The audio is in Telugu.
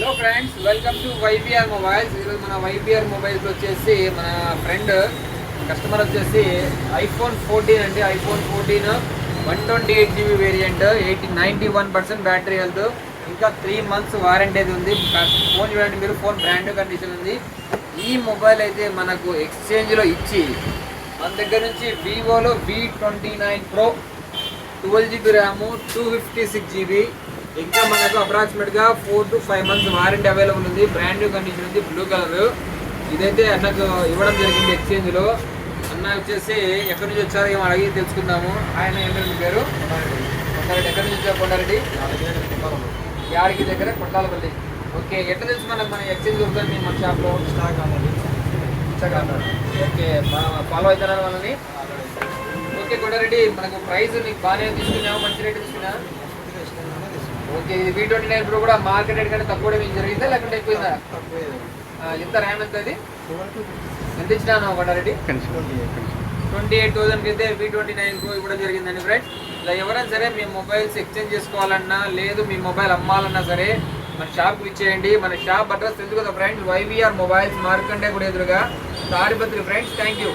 Hello friends welcome to YBR mobiles. ఈరోజు మన వైబిఆర్ మొబైల్స్ వచ్చేసి మన ఫ్రెండ్ కస్టమర్ వచ్చేసి ఐఫోన్ ఫోర్టీన్ అండి. IPhone fourteen one twenty eight GB variant eighty ninety one percent battery health. ఇంకా త్రీ మంత్స్ వారంటీ అయితే ఉంది. ఫోన్ చూడండి మీరు ఫోన్ బ్రాండ్ కండిషన్ ఉంది. ఈ మొబైల్ అయితే మనకు ఎక్స్చేంజ్లో ఇచ్చి మన దగ్గర నుంచి వివోలో V twenty nine pro twelve GB RAM two fifty six GB ఇంకా మనకు అప్రాక్సిమేట్గా four to five months warranty available ఉంది. బ్రాండ్ న్యూ కండిషన్ ఉంది బ్లూ కలర్ ఇదైతే అన్నకు ఇవ్వడం జరిగింది ఎక్స్చేంజ్లో అన్న వచ్చేసి ఎక్కడి నుంచి వచ్చారో ఏమో అడిగి తెలుసుకుందాము. ఆయన ఏంటంటే పేరు? కొండారెడ్డి. ఎక్కడి నుంచి వచ్చారు కొండారెడ్డి? యాడికి దగ్గర కొట్టాలపల్లి ఓకే ఎట్లా తెలుసు మనకు మన ఎక్స్చేంజ్ దొరుకుతుంది మీ మన షాప్లో ఓకే ఫాలో అవుతున్నారు వాళ్ళని? ఓకే కొండారెడ్డి మనకు ప్రైస్ నీకు బాగానే తీసుకున్నావు మంచి రేట్ తీసుకున్నా ఓకే ఇది వీ ట్వంటీ నైన్ ప్రో కూడా మార్కెట్ రేట్ కంటే తక్కువ మీకు జరిగిందా లేకుంటే ఎక్కువైందా? ఎంత ర్యామ్ ఎంత అది? ఎంత ఇచ్చినా కొండారెడ్డి ట్వంటీ ఎయిట్ థౌసండ్కి అయితే వీ ట్వంటీ నైన్ ప్రో ఇవ్వడం జరిగిందండి ఫ్రెండ్స్ ఇలా ఎవరైనా సరే మీ మొబైల్స్ ఎక్స్చేంజ్ చేసుకోవాలన్నా లేదు మీ మొబైల్ అమ్మాలన్నా సరే మన షాప్కి ఇచ్చేయండి. మన షాప్ అడ్రస్ తెలుసు కదా ఫ్రెండ్స్ వైవిఆర్ మొబైల్స్ మార్కండే కూడా ఎదురుగా. Tadipatri friends thank you